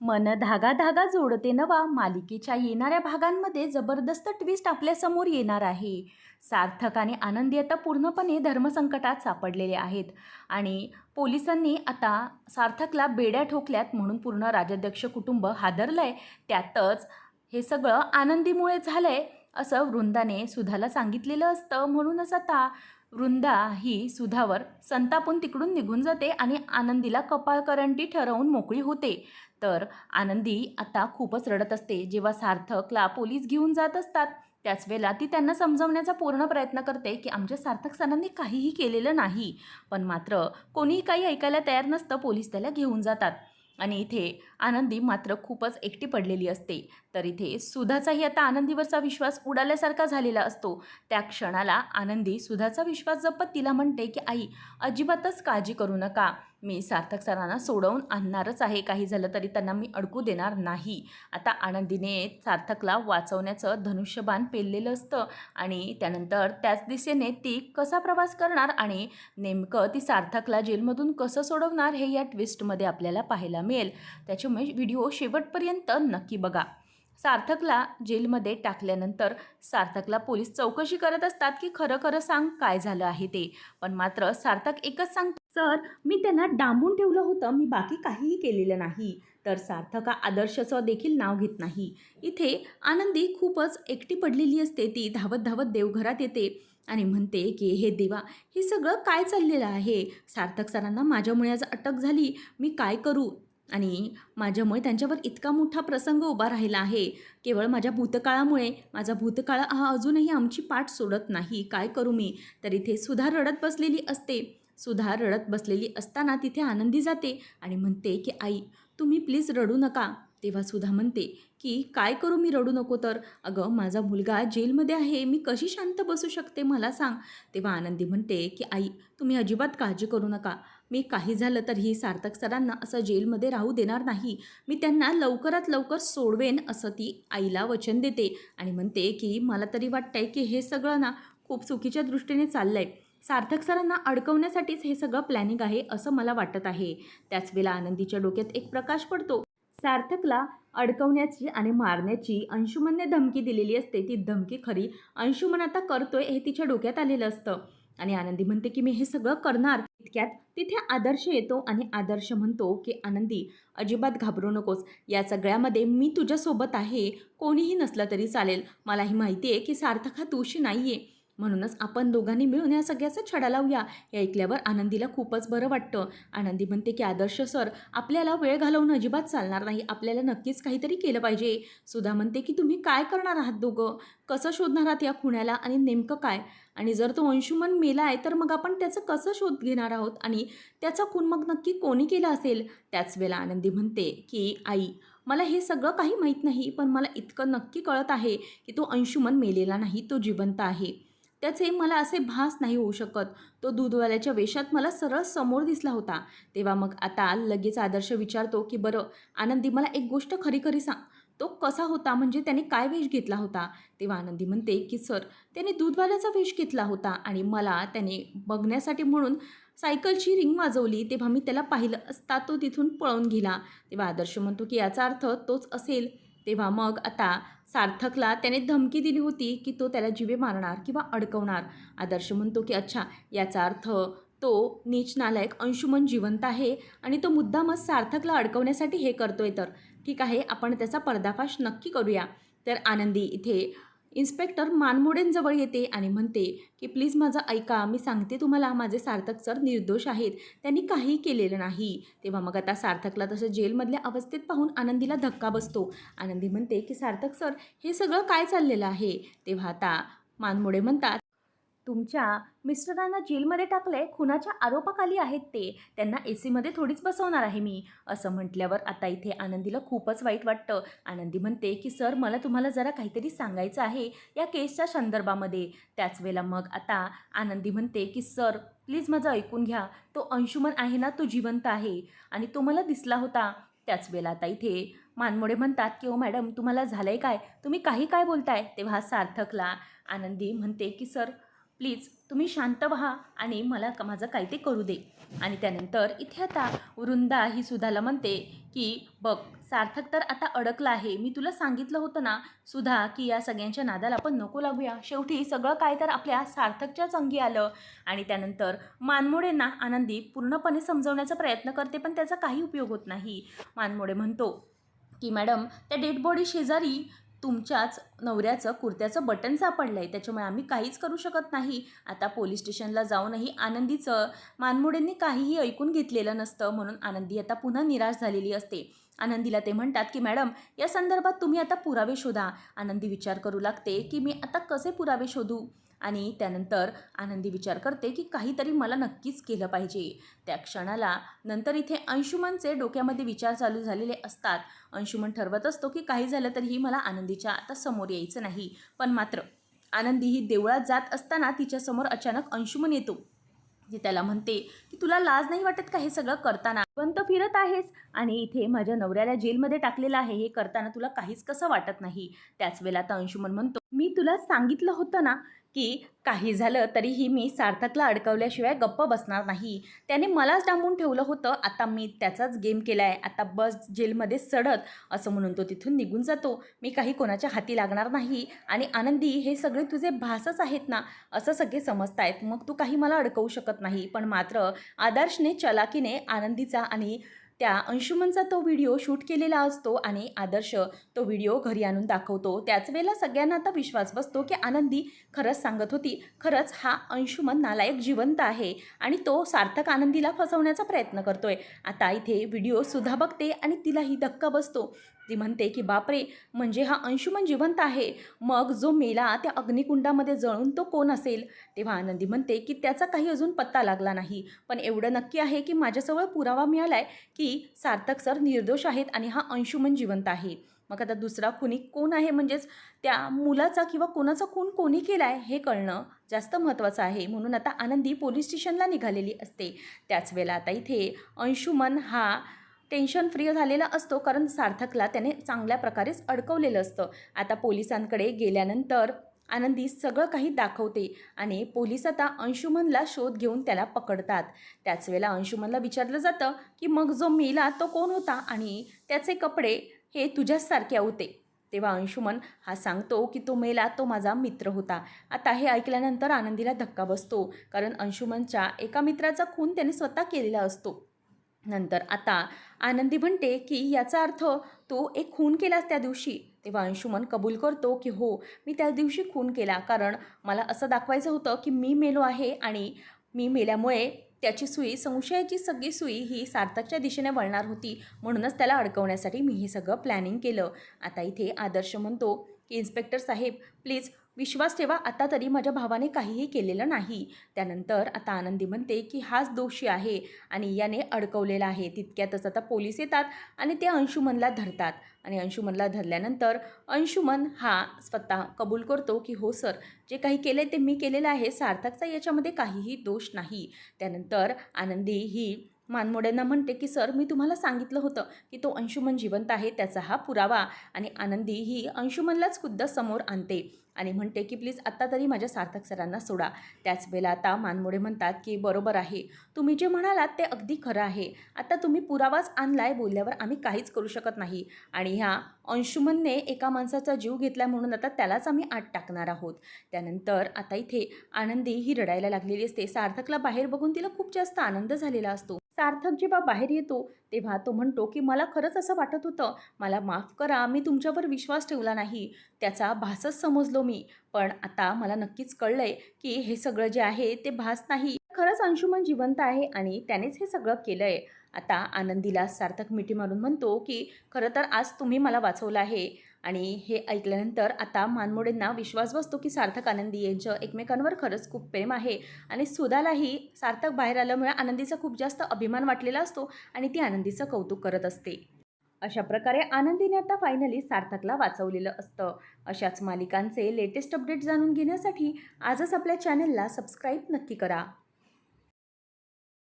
मन धागा धागा जोडते नवा मालिकेच्या येणाऱ्या भागांमध्ये जबरदस्त ट्विस्ट आपल्यासमोर येणार आहे. सार्थक आणि आनंदी आता पूर्णपणे धर्मसंकटात सापडलेले आहेत. आणि पोलिसांनी आता सार्थकला बेड्या ठोकल्यात म्हणून पूर्ण राजाध्यक्ष कुटुंब हादरलं आहे त्यातच हे सगळं आनंदीमुळे झालं आहे असं वृंदाने सुधाला सांगितलेलं असतं. म्हणूनच आता वृंदा ही सुधावर संतापून तिकडून निघून जाते आणि आनंदीला कपाळकरंटी ठरवून मोकळी होते. तर आनंदी आता खूपच रडत असते. जेव्हा सार्थकला पोलीस घेऊन जात असतात त्याच वेळेला ती त्यांना समजवण्याचा पूर्ण प्रयत्न करते की आमच्या सार्थक सरांनी काहीही केलेलं नाही. पण मात्र कोणीही काही ऐकायला तयार नसतं पोलीस त्याला घेऊन जातात. आणि इथे आनंदी मात्र खूपच एकटी पडलेली असते. तर इथे सुधाचाही आता आनंदीवरचा विश्वास उडाल्यासारखा झालेला असतो. त्या क्षणाला आनंदी सुधाचा विश्वास जपत तिला म्हणते की आई अजिबातच काळजी करू नका. मी सार्थक सरांना सोडवून आणणारच आहे. काही झालं तरी त्यांना मी अडकू देणार नाही. आता आनंदीने सार्थकला वाचवण्याचं धनुष्यबाण पेललेलं असतं आणि त्यानंतर त्याच दिशेने ती कसा प्रवास करणार आणि नेमकं ती सार्थकला जेलमधून कसं सोडवणार हे या ट्विस्टमध्ये आपल्याला पाहायला मिळेल. त्याच्यामुळे व्हिडिओ शेवटपर्यंत नक्की बघा. सार्थकला जेलमध्ये टाकल्यानंतर सार्थकला पोलीस चौकशी करत असतात की खरं खरं सांग काय झालं आहे ते. पण मात्र सार्थक एकच सांगतो सर मी त्यांना डांबून ठेवलं होतं मी बाकी काहीही केलेलं नाही. तर सार्थका आदर्शचं देखील नाव घेत नाही. इथे आनंदी खूपच एकटी पडलेली असते ती धावत धावत देवघरात येते आणि म्हणते की हे देवा हे सगळं काय चाललेलं आहे? सार्थक सरांना माझ्यामुळे आज अटक झाली. मी काय करू? आणि माझ्यामुळे त्यांच्यावर इतका मोठा प्रसंग उभा राहिला आहे. केवळ माझ्या भूतकाळामुळे माझा भूतकाळ हा अजूनही आमची पाठ सोडत नाही. काय करू मी? तर इथे सुधा रडत बसलेली असते. सुधा रडत बसलेली असताना तिथे आनंदी जाते आणि म्हणते की आई तुम्ही प्लीज रडू नका. तेव्हा सुधा म्हणते की काय करू मी रडू नको तर? अगं माझा मुलगा जेलमध्ये आहे. मी कशी शांत बसू शकते? मला सांग. तेव्हा आनंदी म्हणते की आई तुम्ही अजिबात काळजी करू नका. मी काही झालं तरीही सार्थक सरांना असं जेलमध्ये राहू देणार नाही. मी त्यांना लवकरात लवकर सोडवेन असं ती आईला वचन देते आणि म्हणते की मला तरी वाटतंय की हे सगळं ना खूप चुकीच्या दृष्टीने चाललं आहे सार्थक सरांना अडकवण्यासाठीच हे सगळं प्लॅनिंग आहे असं मला वाटत आहे. त्याच वेळेला आनंदीच्या डोक्यात एक प्रकाश पडतो. सार्थकला अडकवण्याची आणि मारण्याची अंशुमनने धमकी दिलेली असते. ती धमकी खरी अंशुमन आता करतोय हे तिच्या डोक्यात आलेलं असतं. आणि आनंदी म्हणते की मी हे सगळं करणार इतक्यात तिथे आदर्श येतो आणि आदर्श म्हणतो की आनंदी अजिबात घाबरू नकोस. या सगळ्यामध्ये मी तुझ्यासोबत आहे. कोणीही नसलं तरी चालेल. मलाही माहिती आहे की सार्थक हा दोषी नाही आहे म्हणूनच आपण दोघांनी मिळून या सगळ्याचा छडा लावूया. हे ऐकल्यावर आनंदीला खूपच बरं वाटतं. आनंदी म्हणते की आदर्श सर आपल्याला वेळ घालवून अजिबात चालणार नाही. आपल्याला नक्कीच काहीतरी केलं पाहिजे. सुधा म्हणते की तुम्ही काय करणार आहात दोघं? कसं शोधणार आहात या खुण्याला आणि नेमकं काय? आणि जर तो अंशुमन मेला आहे तर मग आपण त्याचं कसं शोध घेणार आहोत? आणि त्याचा खून मग नक्की कोणी केला असेल? त्याच वेळेला आनंदी म्हणते की आई मला हे सगळं काही माहीत नाही पण मला इतकं नक्की कळत आहे की तो अंशुमन मेलेला नाही तो जिवंत आहे. त्याचे मला असे भास नाही होऊ शकत. तो दूधवाल्याच्या वेशात मला सरळ समोर दिसला होता. तेव्हा मग आता लगेच आदर्श विचारतो की बरं आनंदी मला एक गोष्ट खरी खरी सांग. तो कसा होता? म्हणजे त्याने काय वेश घेतला होता? तेव्हा आनंदी म्हणते की सर त्याने दूधवाल्याचा वेश घेतला होता आणि मला त्याने बघण्यासाठी म्हणून सायकलची रिंग वाजवली. तेव्हा मी त्याला पाहिलं. असता तो तिथून पळून गेला. तेव्हा आदर्श म्हणतो की याचा अर्थ तोच असेल. तेव्हा मग आता सार्थकला त्याने धमकी दिली होती की तो त्याला जिवे मारणार किंवा अडकवणार. आदर्श म्हणतो की अच्छा याचा अर्थ तो नीच नालायक अंशुमन जिवंत आहे आणि तो मुद्दामच सार्थकला अडकवण्यासाठी हे करतोय तर. ठीक आहे आपण त्याचा पर्दाफाश नक्की करूया. तर आनंदी इथे इन्स्पेक्टर मानमोडेंजवळ येते आणि म्हणते की प्लीज माझं ऐका मी सांगते तुम्हाला माझे सार्थक सर निर्दोष आहेत. त्यांनी काहीही केलेलं नाही. तेव्हा मग आता सार्थकला तसं जेलमधल्या अवस्थेत पाहून आनंदीला धक्का बसतो. आनंदी म्हणते की सार्थक सर हे सगळं काय चाललेलं आहे? तेव्हा आता मानमोडे म्हणतात तुमच्या मिस्टरांना जेलमध्ये टाकलंय खुनाच्या आरोपाखाली आहेत ते. त्यांना ए सीमध्ये थोडीच बसवणार आहे मी. असं म्हटल्यावर आता इथे आनंदीला खूपच वाईट वाटतं. आनंदी म्हणते की सर मला तुम्हाला जरा काहीतरी सांगायचं आहे या केसच्या संदर्भामध्ये. त्याच वेळेला मग आता आनंदी म्हणते की सर प्लीज माझं ऐकून घ्या. तो अंशुमन आहे ना तो जिवंत आहे आणि तो मला दिसला होता. त्याच वेळेला आता इथे मानमोडे म्हणतात की ओ मॅडम तुम्हाला झालं आहे काय? तुम्ही काही काय बोलताय? तेव्हा सार्थकला आनंदी म्हणते की सर प्लीज तुम्ही शांत व्हा आणि मला माझं काय ते करू दे. आणि त्यानंतर इथे आता वृंदा ही सुधाला म्हणते की बघ सार्थक तर आता अडकला आहे. मी तुला सांगितलं होतं ना सुधा की या सगळ्यांच्या नादाला आपण नको लागूया. शेवटी सगळं काय तर आपल्या सार्थकच्याच अंगी आलं. आणि त्यानंतर मानमोडेंना आनंदी पूर्णपणे समजवण्याचा प्रयत्न करते पण त्याचा काही उपयोग होत नाही. मानमोडे म्हणतो की मॅडम त्या डेड बॉडी शेजारी तुमच्याच नवऱ्याचं कुर्त्याचं बटन सापडलं आहे त्याच्यामुळे आम्ही काहीच करू शकत नाही. आता पोलीस स्टेशनला जाऊनही आनंदीचं मानमोडेंनी काहीही ऐकून घेतलेलं नसतं. म्हणून आनंदी आता पुन्हा निराश झालेली असते. आनंदीला ते म्हणतात की मॅडम या संदर्भात तुम्ही आता पुरावे शोधा. आनंदी विचार करू लागते की मी आता कसे पुरावे शोधू? आणि त्यानंतर आनंदी विचार करते की काहीतरी मला नक्कीच केलं पाहिजे. त्या क्षणाला नंतर इथे अंशुमनचे डोक्यामध्ये विचार चालू झालेले असतात. अंशुमन ठरवत असतो की काही झालं तरीही मला आनंदीच्या आता समोर यायचं नाही. पण मात्र आनंदी ही देवळात जात असताना तिच्यासमोर अचानक अंशुमन येतो. जी त्याला म्हणते की तुला लाज नाही वाटत का हे सगळं करताना? पण तर फिरत आहेस आणि इथे माझ्या नवऱ्याला जेलमध्ये टाकलेलं आहे हे करताना तुला काहीच कसं वाटत नाही? त्याच वेळेला आता अंशुमन म्हणतो मी तुला सांगितलं होतं ना की काही झालं तरीही मी सार्थकला अडकवल्याशिवाय गप्प बसणार नाही. त्याने मलाच डांबून ठेवलं होतं. आता मी त्याचाच गेम केला आहे आता बस जेलमध्ये सडत असं म्हणून तो तिथून निघून जातो. मी काही कोणाच्या हाती लागणार नाही आणि आनंदी हे सगळे तुझे भासच आहेत ना असं सगळे समजत आहेत मग तू काही मला अडकवू शकत नाही. पण मात्र आदर्शने चलाकीने आनंदीचा आणि त्या अंशुमनचा तो व्हिडिओ शूट केलेला असतो आणि आदर्श तो व्हिडिओ घरी आणून दाखवतो. त्याच वेळेला सगळ्यांना आता विश्वास बसतो की आनंदी खरंच सांगत होती. खरंच हा अंशुमन नालायक जिवंत आहे आणि तो सार्थक आनंदीला फसवण्याचा प्रयत्न करतोय. आता इथे व्हिडिओ सुद्धा बघते आणि तिलाही धक्का बसतो. ती म्हणते की बापरे म्हणजे हा अंशुमन जिवंत आहे. मग जो मेला त्या अग्निकुंडामध्ये जळून तो कोण असेल? तेव्हा आनंदी म्हणते की त्याचा काही अजून पत्ता लागला नाही. पण एवढं नक्की आहे की माझ्याजवळ पुरावा मिळाला आहे की सार्थक सर निर्दोष आहेत आणि हा अंशुमन जिवंत आहे. मग आता दुसरा खुनी कोण आहे? म्हणजेच त्या मुलाचा किंवा कोणाचा खून कोणी केला आहे हे कळणं जास्त महत्त्वाचं आहे. म्हणून आता आनंदी पोलीस स्टेशनला निघालेली असते. त्याच वेळेला आता इथे अंशुमन हा टेन्शन फ्री झालेला असतो कारण सार्थकला त्याने चांगल्या प्रकारेच अडकवलेलं असतं. आता पोलिसांकडे गेल्यानंतर आनंदी सगळं काही दाखवते आणि पोलीस आता अंशुमनला शोध घेऊन त्याला पकडतात. त्याच वेळेला अंशुमनला विचारलं जातं की मग जो मेला तो कोण होता आणि त्याचे कपडे हे तुझ्याचसारखे होते? तेव्हा अंशुमन हा सांगतो की तो मेला तो माझा मित्र होता. आता हे ऐकल्यानंतर आनंदीला धक्का बसतो कारण अंशुमनच्या एका मित्राचा खून त्याने स्वतः केलेला असतो. नंतर आता आनंदी म्हणते की याचा अर्थ तो एक खून केलास त्या दिवशी. तेव्हा अंशुमन कबूल करतो की हो मी त्या दिवशी खून केला. कारण मला असं दाखवायचं होतं की मी मेलो आहे आणि मी मेल्यामुळे त्याची सुई संशयाची सगळी सुई ही सार्थकच्या दिशेने वळणार होती. म्हणूनच त्याला अडकवण्यासाठी मी हे सगळं प्लॅनिंग केलं. आता इथे आदर्श म्हणतो की इन्स्पेक्टर साहेब प्लीज विश्वास ठेवा आता तरी माझ्या भावाने काहीही केलेलं नाही. त्यानंतर आता आनंदी म्हणते की हाच दोषी आहे आणि याने अडकवलेला आहे. तितक्यातच आता पोलीस येतात आणि ते अंशुमनला धरतात. आणि अंशुमनला धरल्यानंतर अंशुमन हा स्वतः कबूल करतो की हो सर जे काही केले ते मी केलेलं आहे. सार्थकचा याच्यामध्ये काहीही दोष नाही. त्यानंतर आनंदी ही मानमोड्यांना म्हणते की सर मी तुम्हाला सांगितलं होतं की तो अंशुमन जिवंत आहे त्याचा हा पुरावा. आणि आनंदी ही अंशुमनलाच खुद्द समोर आणते. आणि म्हणते की प्लीज आत्ता तरी माझ्या सार्थक सरांना सोडा. त्याच वेळेला आता मानमोडे म्हणतात की बरोबर आहे. तुम्ही जे म्हणालात ते अगदी खरं आहे. आता तुम्ही पुरावाच आणलाय बोलल्यावर आम्ही काहीच करू शकत नाही. आणि ह्या अंशुमनने एका माणसाचा जीव घेतला म्हणून आता त्यालाच आम्ही आत टाकणार आहोत. त्यानंतर आता इथे आनंदी ही रडायला लागलेली असते. सार्थकला बाहेर बघून तिला खूप जास्त आनंद झालेला असतो. सार्थक जेव्हा बाहेर येतो तेव्हा तो म्हणतो की मला खरंच असं वाटत होतं. मला माफ करा. मी तुमच्यावर विश्वास ठेवला नाही. त्याचा भासच समजलो मी. पण आता मला नक्कीच कळलं आहे की हे सगळं जे आहे ते भास नाही. खरंच अंशुमन जिवंत आहे आणि त्यानेच हे सगळं केलं आहे आता आनंदीला सार्थक मिठी मारून म्हणतो की खरं तर आज तुम्ही मला वाचवलं आहे. आणि हे ऐकल्यानंतर आता मानमोडेंना विश्वास बसतो की सार्थक आनंदी यांचं एकमेकांवर खरंच खूप प्रेम आहे. आणि सुधालाही सार्थक बाहेर आल्यामुळे आनंदीचा खूप जास्त अभिमान वाटलेला असतो आणि ती आनंदीचं कौतुक करत असते. अशा प्रकारे आनंदीने आता फायनली सार्थकला वाचवलेलं असतं. अशाच मालिकांचे लेटेस्ट अपडेट जाणून घेण्यासाठी आजच आपल्या चॅनलला सबस्क्राईब नक्की करा.